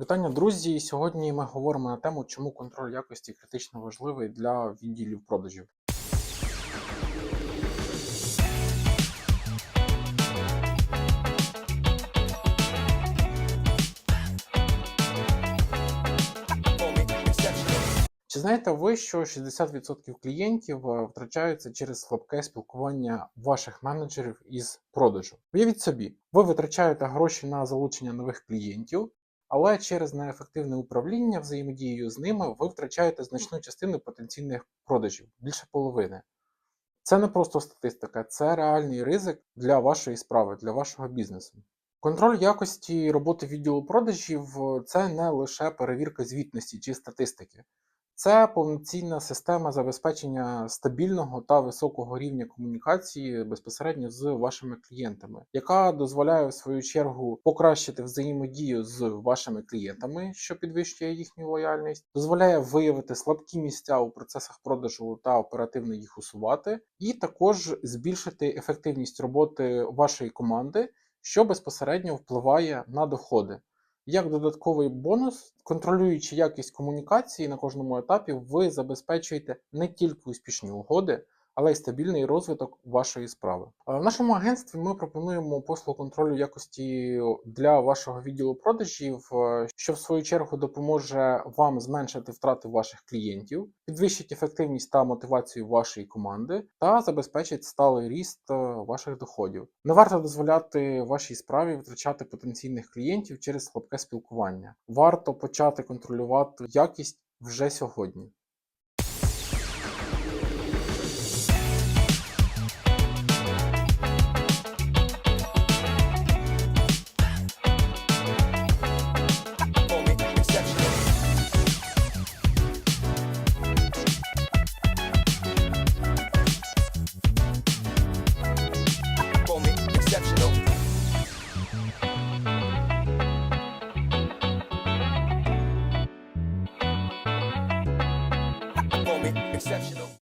Вітання, друзі! Сьогодні ми говоримо на тему, чому контроль якості критично важливий для відділів продажів. Чи знаєте ви, що 60% клієнтів е, втрачаються через слабке спілкування ваших менеджерів із продажу? Уявіть собі, ви витрачаєте гроші на залучення нових клієнтів, але через неефективне управління взаємодією з ними ви втрачаєте значну частину потенційних продажів, більше половини. Це не просто статистика, це реальний ризик для вашої справи, для вашого бізнесу. Контроль якості роботи відділу продажів е, це не лише перевірка звітності чи статистики. Це повноцінна система забезпечення стабільного та високого рівня комунікації безпосередньо з вашими клієнтами, яка дозволяє в свою чергу покращити взаємодію з вашими клієнтами, що підвищує їхню лояльність, дозволяє виявити слабкі місця у процесах продажу та оперативно їх усувати, і також збільшити ефективність роботи вашої команди, що безпосередньо впливає на доходи. Як додатковий бонус, контролюючи якість комунікації на кожному етапі, ви забезпечуєте не тільки успішні угоди, але й стабільний розвиток вашої справи. Е, В нашому агентстві ми пропонуємо послугу контролю якості для вашого відділу продажів, е, що в свою чергу допоможе вам зменшити втрати ваших клієнтів, підвищить ефективність та мотивацію вашої команди та забезпечить сталий ріст е, ваших доходів. Не варто дозволяти вашій справі втрачати потенційних клієнтів через слабке спілкування. Варто почати контролювати якість вже сьогодні. Exceptional.